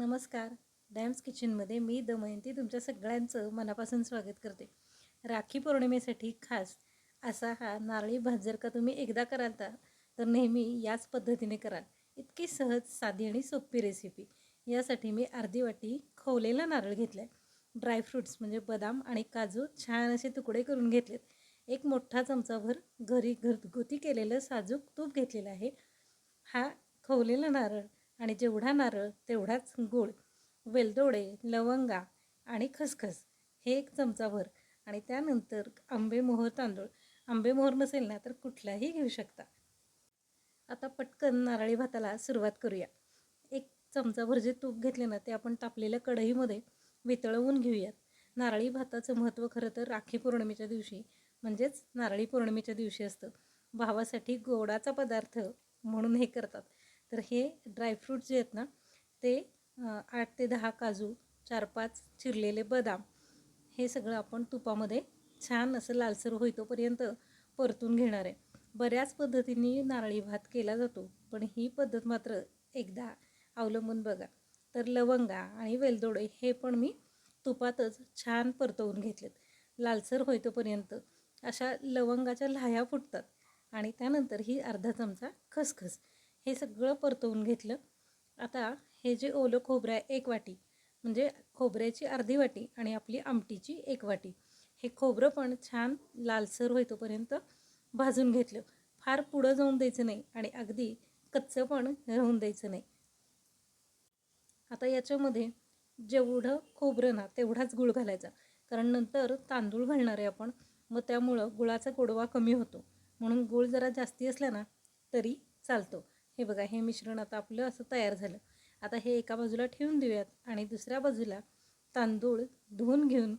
नमस्कार. डॅम्स किचनमध्ये मी दमयंती तुमच्या सगळ्यांचं मनापासून स्वागत करते. राखी पौर्णिमेसाठी खास असा हा नारळी भात जर का तुम्ही एकदा कराल तर तर नेहमी याच पद्धतीने कराल. इतकी सहज साधी आणि सोपी रेसिपी यासाठी मी अर्धी वाटी खवलेला नारळ घेतला आहे ड्रायफ्रूट्स म्हणजे बदाम आणि काजू छान असे तुकडे करून घेतलेत. एक मोठा चमचाभर घरी घरगुती केलेलं साजूक तूप घेतलेलं आहे. हा खवलेला नारळ आणि जेवढा नारळ तेवढाच गूळ वेलदोडे लवंगा आणि खसखस हे एक चमचाभर आणि त्यानंतर आंबेमोहर तांदूळ. आंबेमोहर नसेल ना तर कुठलाही घेऊ शकता. आता पटकन नारळी भाताला सुरुवात करूया. एक चमचाभर जे तूप घेतले ना ते आपण तापलेल्या कढईमध्ये वितळवून घेऊयात. नारळी भाताचं महत्त्व खरं तर राखी पौर्णिमेच्या दिवशी म्हणजेच नारळी पौर्णिमेच्या दिवशी असतं. भावासाठी गोडाचा पदार्थ म्हणून हे करतात. तर हे ड्रायफ्रूट्स जे आहेत ना ते आठ ते दहा काजू चार पाच चिरलेले बदाम हे सगळं आपण तुपामध्ये छान असं लालसर होईतोपर्यंत परतून घेणार आहे. बऱ्याच पद्धतीने नारळी भात केला जातो पण ही पद्धत मात्र एकदा अवलंबून बघा. तर लवंगा आणि वेलदोडे हे पण मी तुपातच छान परतवून घेतलेत. लालसर होईतोपर्यंत अशा लवंगाच्या लाह्या फुटतात आणि त्यानंतर ही अर्धा चमचा खसखस. हे सगळं परतवून घेतलं. आता हे जे ओलं खोबरं आहे एक वाटी म्हणजे खोबऱ्याची अर्धी वाटी आणि आपली आमटीची एक वाटी हे खोबरं पण छान लालसर होईतोपर्यंत भाजून घेतलं. फार पुढं जाऊन द्यायचं नाही आणि अगदी कच्चं पण राहून द्यायचं नाही. आता याच्यामध्ये जेवढं खोबरं ना तेवढाच गुळ घालायचा. कारण नंतर तांदूळ घालणार आहे आपण मग त्यामुळं गुळाचा गोडवा कमी होतो. म्हणून गुळ जरा जास्ती असला ना तरी चालतो. हे बघा हे मिश्रण आता आपलं असं तयार झालं. आता हे एका बाजूला ठेवून देऊयात आणि दुसऱ्या बाजूला तांदूळ धुवून घेऊन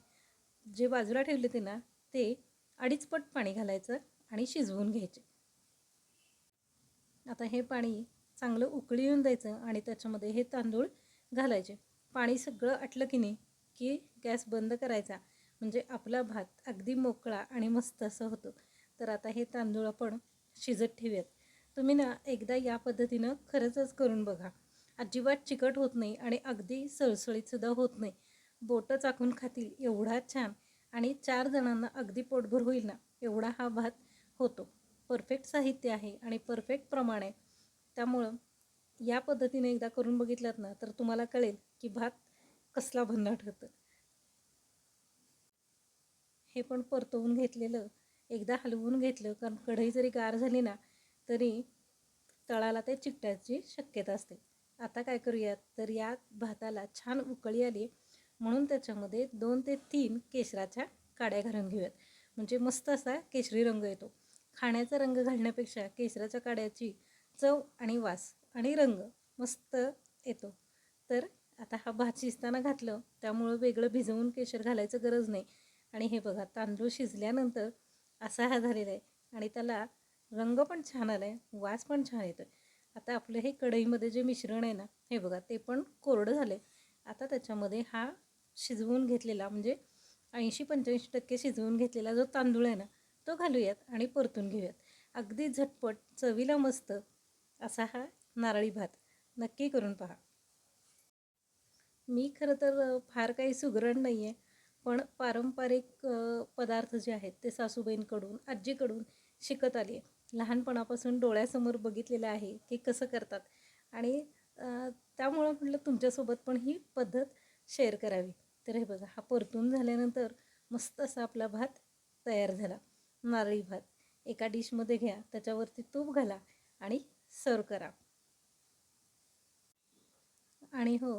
जे बाजूला ठेवले ते ना ते अडीच पट पाणी घालायचं आणि शिजवून घ्यायचे. आता हे पाणी चांगलं उकळी येऊन द्यायचं आणि त्याच्यामध्ये हे तांदूळ घालायचे. पाणी सगळं आटलं की नाही की गॅस बंद करायचा म्हणजे आपला भात अगदी मोकळा आणि मस्त असं होतं. तर आता हे तांदूळ आपण शिजत ठेवूयात. तुम्ही ना एकदा या पद्धतीनं खरंचच करून बघा. अजिबात चिकट होत नाही आणि अगदी सळसळीतसुद्धा होत नाही. बोटं चाकून खातील एवढा छान आणि चार जणांना अगदी पोटभर होईल ना एवढा हा भात होतो. परफेक्ट साहित्य आहे आणि परफेक्ट प्रमाण आहे. त्यामुळं या पद्धतीने एकदा करून बघितलात ना तर तुम्हाला कळेल की भात कसला भन्नाट होतं. हे पण परतवून घेतलेलं एकदा हलवून घेतलं कारण कढई जरी गार झाली ना तरी तळाला ते चिकटायची शक्यता असते. आता काय करूयात? तर या भाताला छान उकळी आली म्हणून त्याच्यामध्ये दोन ते तीन केशराच्या काड्या घालून घेऊयात. म्हणजे मस्त असा केशरी रंग येतो. खाण्याचा रंग घालण्यापेक्षा केशराच्या काड्याची चव आणि वास आणि रंग मस्त येतो. तर आता हा भात शिजताना घातलं त्यामुळं वेगळं भिजवून केशर घालायचं गरज नाही. आणि हे बघा तांदूळ शिजल्यानंतर असा हा झालेला आहे. आणि त्याला रंग पण छान आला आहे वास पण छान येतो आता आपलं हे कढईमध्ये जे मिश्रण आहे ना हे बघा ते पण कोरडं झालं आहे आता त्याच्यामध्ये हा शिजवून घेतलेला म्हणजे ऐंशी पंच्याऐंशी टक्के शिजवून घेतलेला जो तांदूळ आहे ना तो घालूयात आणि परतून घेऊयात. अगदी झटपट चवीला मस्त असा हा नारळी भात. नक्की करून पहा. मी खरं तर फार काही सुगरण नाही आहे पण पारंपरिक पदार्थ जे आहेत ते सासूबाईंकडून आजीकडून शिकत आली आहे लहानपणापासून डोळ्यासमोर बघितलेलं आहे की कसं करतात. आणि त्यामुळं म्हटलं तुमच्यासोबत पण ही पद्धत शेअर करावी. तर हे बघा हा परतून झाल्यानंतर मस्त असा आपला भात तयार झाला. नारळी भात. एका डिशमध्ये घ्या त्याच्यावरती तूप घाला आणि सर्व करा. आणि हो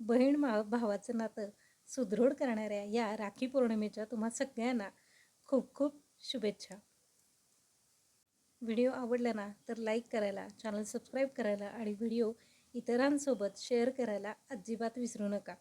बहीण मा भावाचं नातं सुदृढ करणाऱ्या या राखी पौर्णिमेच्या तुम्हा सगळ्यांना खूप खूप शुभेच्छा. व्हिडिओ आवडला ना तर लाईक करायला चॅनल सबस्क्राईब करायला आणि व्हिडिओ इतरांसोबत शेअर करायला अजिबात विसरू नका.